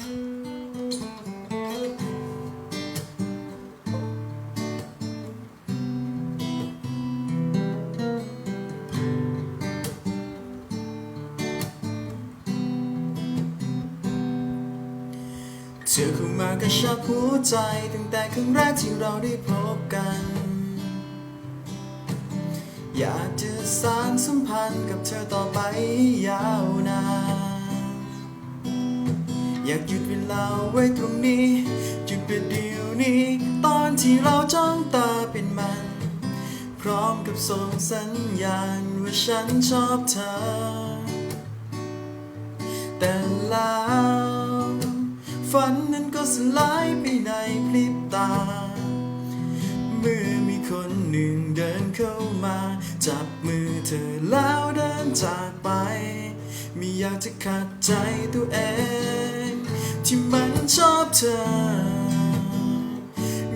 เธอเข้ามากระชับหัวใจตั้งแต่ครั้งแรกที่เราได้พบกัน อยากจะสานสัมพันธ์กับเธอต่อไปยาวนาน อยากหยุดเวลาไว้ตรงนี้หยุดประเดี๋ยวนี้ ตอนที่เราจ้องตาเป็นมัน พร้อมกับส่งสัญญาณว่าฉันชอบเธอ แต่แล้วฝันนั้นก็สลายไปในพริบตา เมื่อมีคนหนึ่งเดินเข้ามา จับมือเธอแล้วเดินจากไป ไม่อยากจะขัดใจตัวเอง ที่มันชอบเธอ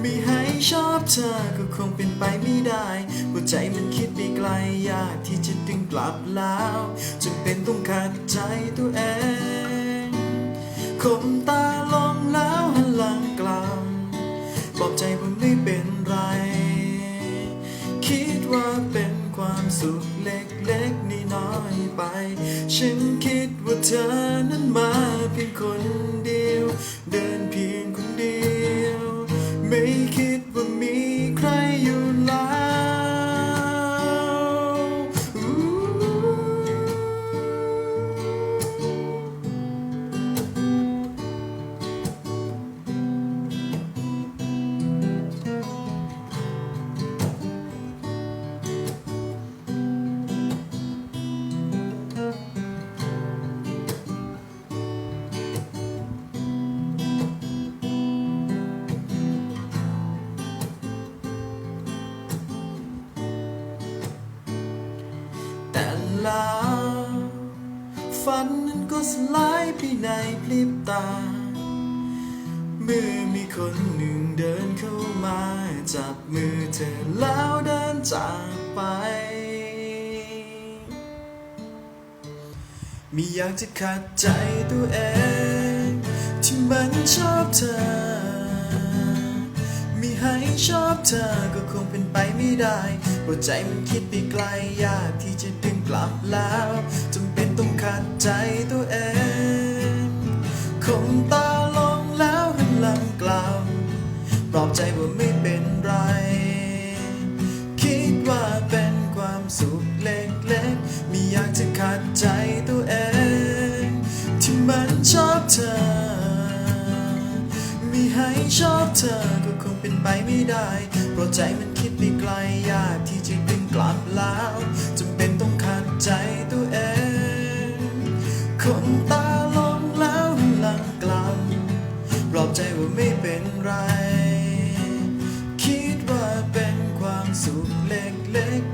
ไม่ให้ชอบเธอก็คงเป็นไปไม่ได้หัวใจมันคิดไปไกลยากที่จะดึงกลับแล้วจนเป็นต้องขัดใจตัวเองคมตาลงแล้วหันหลังกลับบอกใจว่าไม่เป็นไร คิดว่าเป็นความสุขเล็กๆนี่น้อยไป ฉันคิดว่าเธอนั้นมาเพียงคน ล้วฝันนั้นก็สลายไปในพริบตา เมื่อมีคนหนึ่งเดินเข้ามา จับมือเธอแล้วเดินจากไป ไม่อยากจะขัดใจตัวเอง ที่มันชอบเธอ ไม่ให้ชอบเธอก็คงเป็นไปไม่ได้หัวใจมันคิดไปไกลยากที่จะดึงกลับแล้วจำเป็นต้องขัดใจตัวเองคงตาลงแล้วหันหลังกลับปลอบใจว่าไม่เป็นไร คิดว่าเป็นความสุขเล็กๆไม่อยากจะขัดใจตัวเอง ที่มันชอบเธอ ไม่ให้ชอบเธอ เป็นไปไม่ได้ เพราะใจมันคิดไปไกลยากที่จะดึงกลับแล้วจำเป็นต้องขัดใจตัวเอง คนตาลงแล้วหลังกลับปลอบใจว่าไม่เป็นไร คิดว่าเป็นความสุขเล็กๆ